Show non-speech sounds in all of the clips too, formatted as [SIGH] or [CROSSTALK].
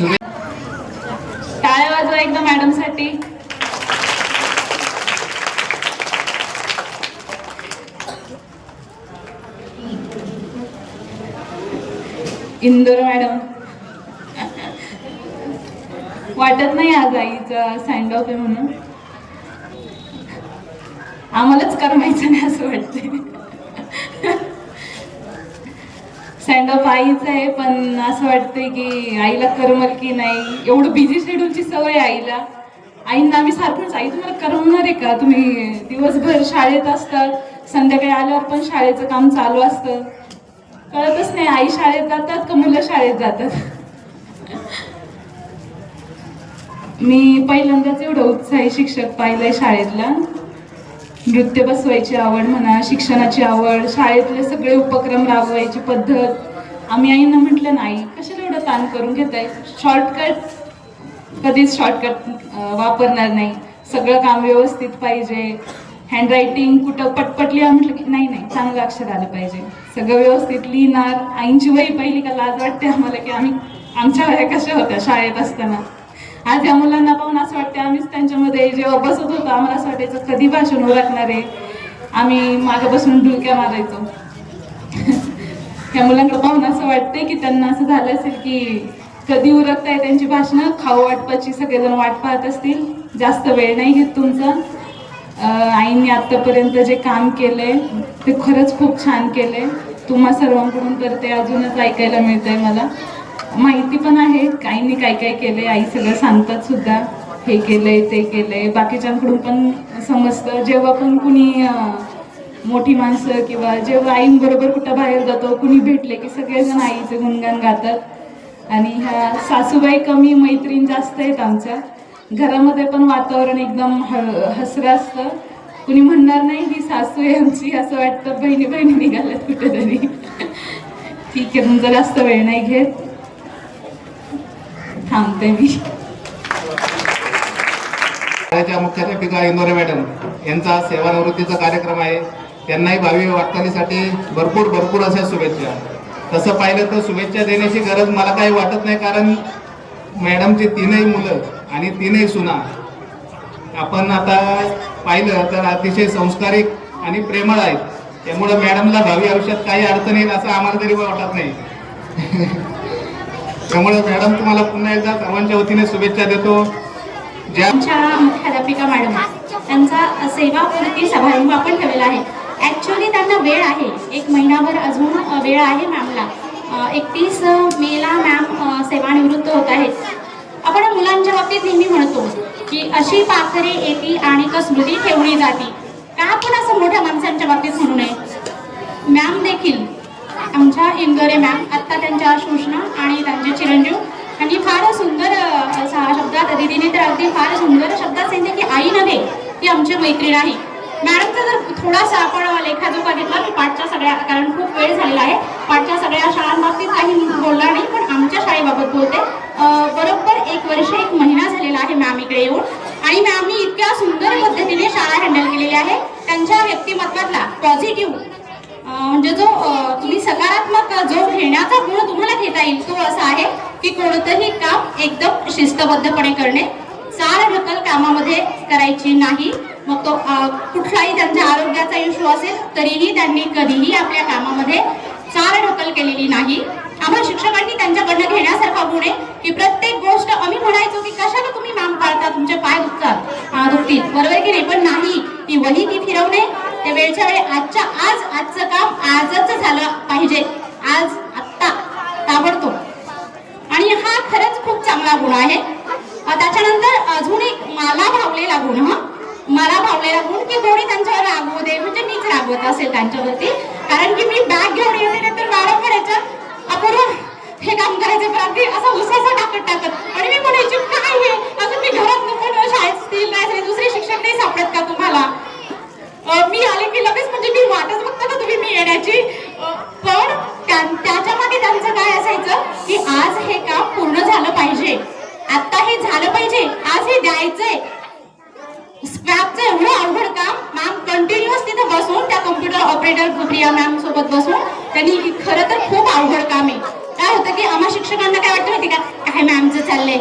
टाळ्या वाजवा एकदा मॅडमसाठी इंदोर मॅडम. वाटत नाही आज आईचा सँड ऑफ आहे म्हणून. आम्हालाच करमायचं नाही असं वाटतंय. स्टँडअप ऑफ आईचं आहे पण असं वाटतंय की आईला करमल की नाही? एवढं बिझी शेड्यूलची सवय आईला. आईंना आम्ही सारखंच आई तुम्हाला करमणार आहे का? तुम्ही दिवसभर शाळेत असतात संध्याकाळी आल्यावर पण शाळेचं काम चालू असतं. कळतच नाही आई शाळेत जातात का मुलं शाळेत जातात? मी पहिल्यांदाच एवढं उत्साही शिक्षक पाहिलंय शाळेतला. नृत्य बसवायची आवड म्हणा शिक्षणाची आवड शाळेतले सगळे उपक्रम राबवायची पद्धत. आम्ही आईंना म्हटलं नाही कशाला एवढं ताण करून घेताय? शॉर्टकट कधीच शॉर्टकट वापरणार नाही. सगळं काम व्यवस्थित पाहिजे. हँडरायटिंग कुठं पटपटली म्हटलं की नाही नाही चांगलं अक्षर आलं पाहिजे. सगळं व्यवस्थित लिहिणार. आईंची वही पहिली का लाज वाटते आम्हाला की आम्ही आमच्या वया कशा होत्या शाळेत असताना. आज या मुलांना पाहून असं वाटतं आम्हीच त्यांच्यामध्ये जेव्हा बसत होतो आम्हाला असं वाटायचं कधी भाषण ओळखणार आहे? आम्ही मागे बसून डुलक्या मारायचो. ह्या मुलांकडे पाहून असं वाटतंय की त्यांना असं झालं असेल की कधी उरकताय त्यांची भाषणं? खाऊ वाटपाची सगळेजण वाट पाहत असतील. जास्त वेळ नाही घेत तुमचा. आईने आत्तापर्यंत जे काम केलंय ते खरंच खूप छान केलंय. तुम्हा सर्वांकडून तर ते अजूनच ऐकायला मिळतंय मला. माहिती पण आहे. काहींनी काय काय केलंय. आई सगळं सांगतात सुद्धा. हे केलंय ते केलंय. बाकीच्यांकडून पण समजतं. जेव्हा पण कुणी मोठी माणसं किंवा जेव्हा आईंबरोबर कुठं बाहेर जातो कुणी भेटले की सगळेजण आईचे गुणगान गातात. आणि ह्या सासूबाई कमी मैत्रीण जास्त आहेत आमच्या. घरामध्ये पण वातावरण एकदम ह हसरं असतं. कुणी म्हणणार नाही ही सासू आहे आमची असं वाटतं. बहिणी बहिणी निघाल्यात कुठेतरी. ठीक आहे तुमचा जास्त वेळ नाही घेत. थांबते मी. शाळेच्या मुख्याध्यापिका इंदोरे मॅडम यांचा सेवानिवृत्तीचा कार्यक्रम आहे. त्यांनाही भावी वाटचालीसाठी भरपूर भरपूर अशा शुभेच्छा. तसं पाहिलं तर शुभेच्छा देण्याची गरज मला काही वाटत नाही कारण मॅडमची तीनही मुलं आणि तीनही सुना आपण आता पाहिलं तर अतिशय संस्कारिक आणि प्रेमळ आहेत. त्यामुळं मॅडमला भावी आयुष्यात काही अडचण येईल असं आम्हाला तरी वाटत नाही. [LAUGHS] त्यामुळे मॅडम तुम्हाला पुन्हा एकदा सर्वांच्या वतीने शुभेच्छा देतो. ज्या मुख्याध्यापिका मॅडम त्यांचा सेवापूर्ती समारंभ आपण ठेवलेला आहे. ॲक्च्युली त्यांना वेळ आहे. एक महिनाभर अजून वेळ आहे मॅमला. एकतीस मेला मॅम सेवानिवृत्त होत आहेत. आपण मुलांच्या बाबतीत नेहमी म्हणतो की अशी पाखरे येती आणि कसमृती ठेवली जाती. का आपण असं मोठ्या माणसांच्या बाबतीत म्हणू नये? मॅम देखील आमच्या इंगरे मॅम आत्ता त्यांच्या सूचना आणि त्यांचे चिरंजीव. आणि फार सुंदर असा शब्दात दिदीने तर अगदी फार सुंदर शब्दात सांगितले की आई नव्हे ती आमची मैत्रीण आहे. मॅडमचा जर थोडासा आपण लेखाजोखा घेतला मी पाठच्या सगळ्या कारण खूप वेळ झालेला आहे पाठच्या सगळ्या शाळांबाबतीत काही बोलला नाही पण आमच्या शाळेबाबत बोलते. बरोबर एक वर्ष एक महिना झालेला आहे मॅम इकडे येऊन. आणि मॅमनी इतक्या सुंदर पद्धतीने शाळा हँडल केलेली आहे. त्यांच्या व्यक्तिमत्वातला पॉझिटिव्ह म्हणजे जो तुम्ही सकारात्मक जो घेण्याचा गुण तुम्हाला घेता येईल तो असा आहे की कोणतंही काम एकदम शिस्तबद्धपणे करणे. चाल ढकल कामामध्ये करायची नाही. मग तो कुठलाही त्यांच्या आरोग्याचा इश्यू असेल तरीही त्यांनी कधीही आपल्या कामामध्ये चाल ढकल केलेली नाही. आम्हाला शिक्षकांनी त्यांच्याकडनं घेण्यासारखा गुण आहे की प्रत्येक गोष्ट आम्ही म्हणायचो की कशाला तुम्ही माम पाळता तुमचे पाय दुखतात दुखतील. बरोबर की नाही? पण नाही ती वही ती फिरवणे ते वेळच्या वेळी आजच्या आज आजचं काम आजच झालं पाहिजे. आज आत्ता ताबडतोब. आणि हा खरंच खूप चांगला गुण आहे. त्याच्यानंतर अजून एक मला भावलेला गुण हा. मला भावलेला गुण की कोणी त्यांच्यावर रागवू दे म्हणजे मीच रागवत असेल त्यांच्यावरती. कारण की मी बॅग घेऊन येते तर मॅडम म्हणायचं आपण हे काम करायचं पण अगदी असं उसासा टाकत टाकत. आणि मी म्हणायची काय हे? अजून मी घरात नको शाळेत स्थिर नाही दुसरे शिक्षक नाही सापडत का तुम्हाला? मी आले की लगेच म्हणजे मी वाटच बघता ना तुम्ही मी येण्याची. पण त्याच्यामागे त्यांचं काय असायचं की आज हे काम पूर्ण झालं पाहिजे. आता हे झालं पाहिजे. आज हे द्यायचंय. स्क्रॅपचं एवढं अवघड काम मॅम कंटिन्युअस तिथे बसून त्या कम्प्युटर ऑपरेटर प्रिया मॅम सोबत बसून त्यांनी खरं तर खूप अवघड काम आहे. काय होतं की आम्हा शिक्षकांना काय वाटतं माहिती का? काय मॅमचं चाललंय?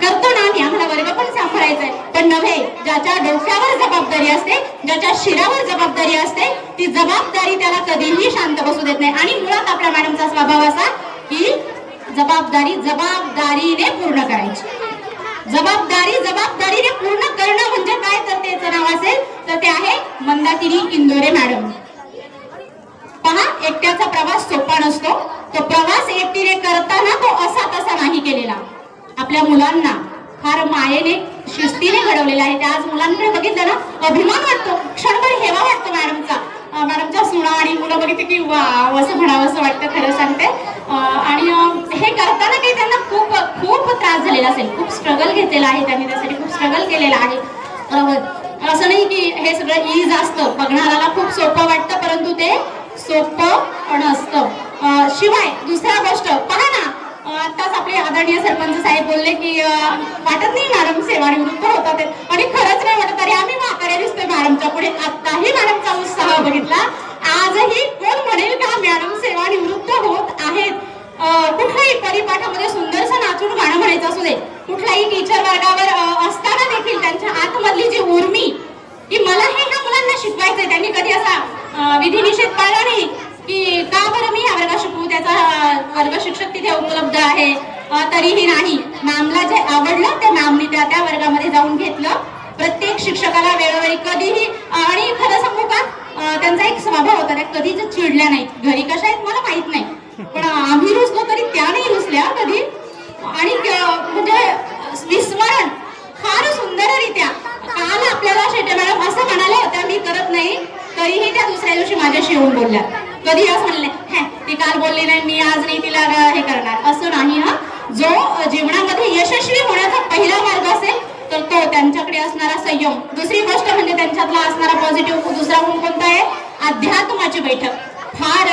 करतो ना की आम्हाला वर्ग पण सांभाळायचा आहे पण नव्हे ज्याच्या डोक्यावर जबाबदारी असते ज्याच्या शिरावर जबाबदारी असते ती जबाबदारी त्याला कधीही शांत बसू देत नाही. आणि मुळात आपल्या मॅडमचा स्वभाव असा की जबाबदारी जबाबदारीने पूर्ण करायची. जबाबदारी जबाबदारीने पूर्ण करणं म्हणजे काय? तर त्याचं नाव असेल तर ते आहे मंदाकिनी इंदोरे मॅडम. पहा एकट्याचा प्रवास सोपा नसतो. तो प्रवास एकटीने करताना तो असा तसा नाही केलेला. आपल्या मुलांना फार मायेने शिस्तीने घडवलेला आहे. त्या आज मुलांकडे बघितलं ना अभिमान वाटतो. क्षणभर हेवा वाटतो मॅडमचा. मॅडमच्या सुना आणि मुलं बघितली की वा असं म्हणावं असं वाटतं खरं सांगते. आणि हे करताना काही त्यांना खूप खूप त्रास झालेला असेल. खूप स्ट्रगल घेतलेला आहे त्यांनी त्यासाठी खूप स्ट्रगल केलेला आहे. असं नाही की हे सगळं ईज असतं. बघणाऱ्याला खूप सोपं वाटतं परंतु ते सोपं नसतं. अं, शिवाय दुसऱ्या गोष्ट पहा आताच आपले आदरणीय सरपंच साहेब बोलले की वाटत नाही मॅडम सेवानिवृत्त होतात आणि खरंच नाही वाटत तरी आम्ही म्हातारे दिसतोय मॅडमच्या पुढे. आत्ताही मॅडमचा उत्साह बघितला. आजही कोण म्हणेल का मॅडम सेवानिवृत्त होत आहेत? कुठलाही परिपाठामध्ये सुंदरसं नाचून गाणं म्हणायचं असू दे. कुठल्याही टीचर वर्गावर असताना देखील त्यांच्या आतमधली जी उर्मी की मला हे ह्या मुलांना शिकवायचंय. त्यांनी कधी असा अं, विधिनिषेध पाळला नाही? की का बरं मी हा वर्ग शिकवू त्याचा वर्ग शिक्षक तिथे उपलब्ध आहे. तरीही नाही. मॅमला जे आवडलं त्या मॅमनी त्या त्या वर्गामध्ये जाऊन घेतलं. प्रत्येक शिक्षकाला वेळोवेळी कधीही आणि खरं सांगू का त्यांचा एक स्वभाव होता त्या कधीच चिडल्या नाहीत. घरी कशा आहेत मला माहीत नाही. पण आम्ही रुसलो तरी त्या नाही रुसल्या कधी. आणि म्हणजे विस्मरण फार सुंदररित्या. काल आपल्याला शेटे मॅडम असं म्हणाल्या होत्या मी करत नाही. तरीही त्या दुसऱ्या दिवशी माझ्याशी येऊन बोलल्या. कधी असं म्हणले "हे, ती काल बोलली नाही मी आज नाही तिला हे करणार. असं नाही हा. जो जीवनामध्ये यशस्वी होण्याचा पहिला मार्ग असेल तर तो त्यांच्याकडे असणारा संयम. दुसरी गोष्ट म्हणजे त्यांच्यातला असणारा पॉझिटिव्ह दुसरा गुण कोणता आहे? अध्यात्माची बैठक. फार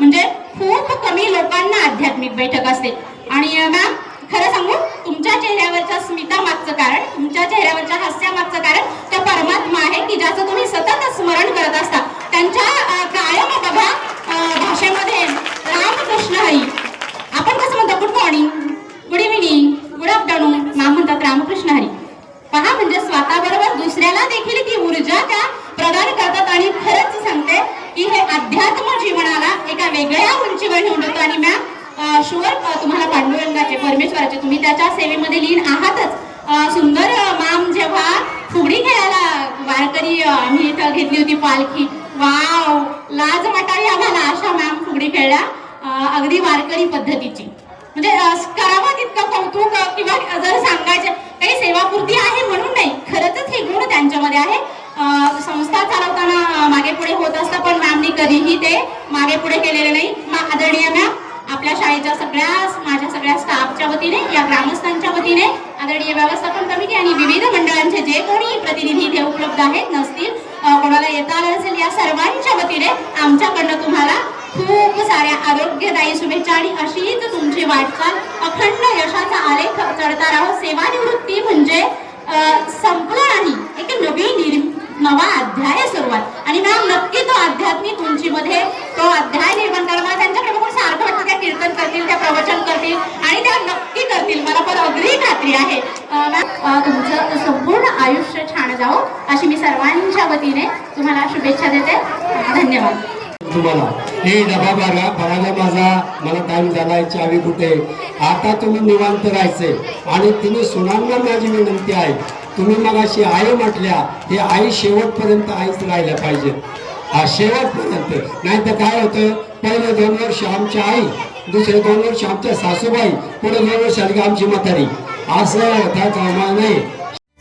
म्हणजे खूप कमी लोकांना आध्यात्मिक बैठक असते. आणि मॅम खरं सांगू तुमच्या चेहऱ्यावरच्या स्मिता मागचं कारण तुमच्या चेहऱ्यावरच्या हास्यामागचं कारण त्या परमात्मा आहे की ज्याचं तुम्ही सतत स्मरण करत असता. त्यांच्या कायम बघा भाषेमध्ये रामकृष्ण हरी. आपण कसं म्हणतो? Good morning good evening good afternoon ना म्हणतात रामकृष्ण हरी. पहा म्हणजे स्वतःबरोबर दुसऱ्याला देखील ती ऊर्जा त्या प्रदान करतात. आणि खरंच सांगते की हे अध्यात्म जीवनाला एका वेगळ्या उंचीवर घेऊन जातो आणि मॅम शुअर तुम्हाला पांडुरंगाचे परमेश्वराचे तुम्ही त्याच्या सेवेमध्ये लीन आहातच. सुंदर माम जेव्हा फुगडी खेळायला वारकरी आम्ही इथं घेतली होती पालखी वाव लाज वाटावी आम्हाला अशा मॅम फुगडी खेळल्या. अगदी वारकरी पद्धतीची. म्हणजे करावं तितकं कौतुक किंवा जर सांगायचं काही सेवापूर्ती आहे म्हणून नाही खरंच हे गुण त्यांच्यामध्ये आहे. संस्था चालवताना मागे पुढे होत असतं पण मॅमनी कधीही ते मागे पुढे केलेले नाही. आदरणीय मॅम आपल्या शाळेच्या सगळ्या माझ्या सगळ्या स्टाफच्या वतीने या ग्रामस्थांच्या वतीने आदरणीय व्यवस्थापन कमिटी आणि विविध मंडळांचे जे कोणी प्रतिनिधी इथे उपलब्ध आहेत नसतील कोणाला येता आलं असेल या सर्वांच्या वतीने आमच्याकडनं तुम्हाला खूप साऱ्या आरोग्यदायी शुभेच्छा आणि अशीच तुमची वाटचाल अखंड यशाचा आलेख चढता राहो. सेवानिवृत्ती म्हणजे संपलं नाही. एक नवीन निर्म नवा अध्याय सुरुवात. आणि मॅम नक्की तो आध्यात्मिक उंचीमध्ये तो अध्याय निर्माण करा. मला त्यांच्याकडे बघून सारखं वाटतं त्या कीर्तन करतील त्या प्रवचन करतील आणि त्या नक्की करतील. मला पण अगदी खात्री आहे. मॅम तुमचं संपूर्ण आयुष्य अशी मी सर्वांच्या वतीने तुम्हाला शुभेच्छा देते. धन्यवाद. तुम्हाला. हे डबा बघा बघायला माझा मला टाइम झाला चावी कुठे? आता तुम्ही निवांत राहायचे. आणि तिने सुनांना माझी विनंती आहे. तुम्ही मग अशी आई म्हटल्या हे आई शेवटपर्यंत आईच राहिल्या पाहिजे. हा शेवटपर्यंत. नाही तर काय होतं? पहिले दोन वर्ष आमची आई दुसरे दोन वर्ष आमच्या सासूबाई पुढे दोन वर्ष आली आमची म्हातारी. असं होता कामा नाही